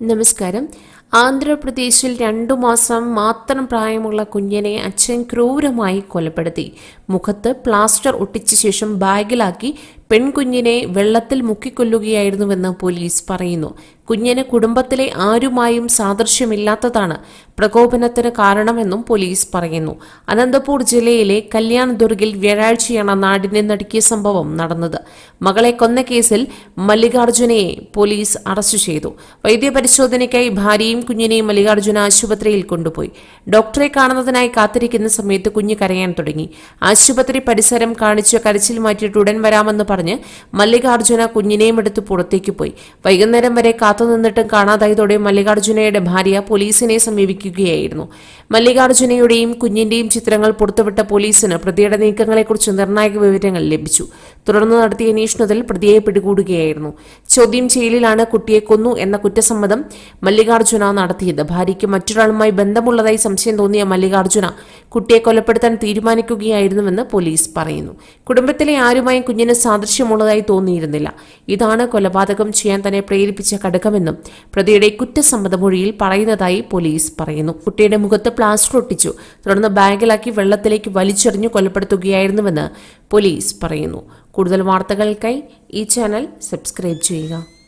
നമസ്കാരം. ആന്ധ്രാപ്രദേശിൽ രണ്ടു മാസം മാത്രം പ്രായമുള്ള കുഞ്ഞിനെ അച്ഛൻ ക്രൂരമായി കൊലപ്പെടുത്തി. മുഖത്ത് പ്ലാസ്റ്റർ ഒട്ടിച്ച ശേഷം ബാഗിലാക്കി പെൺകുഞ്ഞിനെ വെള്ളത്തിൽ മുക്കിക്കൊല്ലുകയായിരുന്നുവെന്ന് പോലീസ് പറയുന്നു. കുഞ്ഞിന് കുടുംബത്തിലെ ആരുമായും സാദൃശ്യമില്ലാത്തതാണ് പ്രകോപനത്തിന് കാരണമെന്നും പോലീസ് പറയുന്നു. അനന്തപൂർ ജില്ലയിലെ കല്യാൺ ദുർഗിൽ വ്യാഴാഴ്ചയാണ് നാടിനെ നടുക്കിയ സംഭവം നടന്നത്. മകളെ കൊന്ന കേസിൽ മല്ലികാർജുനയെ പോലീസ് അറസ്റ്റ് ചെയ്തു. വൈദ്യപരിശോധനയ്ക്കായി ഭാര്യയും കുഞ്ഞിനെയും മല്ലികാർജുന ആശുപത്രിയിൽ കൊണ്ടുപോയി. ഡോക്ടറെ കാണുന്നതിനായി കാത്തിരിക്കുന്ന സമയത്ത് കുഞ്ഞ് കരയാൻ തുടങ്ങി. ആശുപത്രി പരിസരം കാണിച്ച് കരച്ചിൽ മാറ്റിയിട്ട് ഉടൻ വരാമെന്ന് പറഞ്ഞ് മല്ലികാർജുന കുഞ്ഞിനെയും എടുത്ത് പുറത്തേക്ക് പോയി. വൈകുന്നേരം വരെ കാത്തുനിന്നിട്ടും കാണാതായതോടെ മല്ലികാർജുനയുടെ ഭാര്യ പോലീസിനെ സമീപിക്കുകയായിരുന്നു. മല്ലികാർജുനയുടെയും കുഞ്ഞിന്റെയും ചിത്രങ്ങൾ പുറത്തുവിട്ട പോലീസിന് പ്രതിയുടെ നീക്കങ്ങളെക്കുറിച്ച് നിർണായക വിവരങ്ങൾ ലഭിച്ചു. തുടർന്ന് നടത്തിയ അന്വേഷണത്തിൽ പ്രതിയെ പിടികൂടുകയായിരുന്നു. ചോദ്യം ചെയ്യലിലാണ് കുട്ടിയെ കൊന്നു എന്ന കുറ്റസമ്മതം മല്ലികാർജുന നടത്തിയത്. ഭാര്യയ്ക്ക് മറ്റൊരാളുമായി ബന്ധമുള്ളതായി സംശയം തോന്നിയ മല്ലികാർജുന കുട്ടിയെ കൊലപ്പെടുത്താൻ തീരുമാനിക്കുകയായിരുന്നുവെന്ന് പോലീസ് പറയുന്നു. കുടുംബത്തിലെ ആരുമായും കുഞ്ഞിന് സാദൃശ്യമുള്ളതായി തോന്നിയിരുന്നില്ല. ഇതാണ് കൊലപാതകം ചെയ്യാൻ തന്നെ പ്രേരിപ്പിച്ച ഘടകമെന്നും പ്രതിയുടെ കുറ്റസമ്മത മൊഴിയിൽ പറയുന്നതായി പോലീസ് പറയുന്നു. കുട്ടിയുടെ മുഖത്ത് പ്ലാസ്റ്റർ ഒട്ടിച്ചു. തുടർന്ന് ബാഗിലാക്കി വെള്ളത്തിലേക്ക് വലിച്ചെറിഞ്ഞു കൊലപ്പെടുത്തുകയായിരുന്നുവെന്ന് പോലീസ് പറയുന്നു. കൂടുതൽ വാർത്തകൾക്കായി ഈ ചാനൽ സബ്സ്ക്രൈബ് ചെയ്യുക.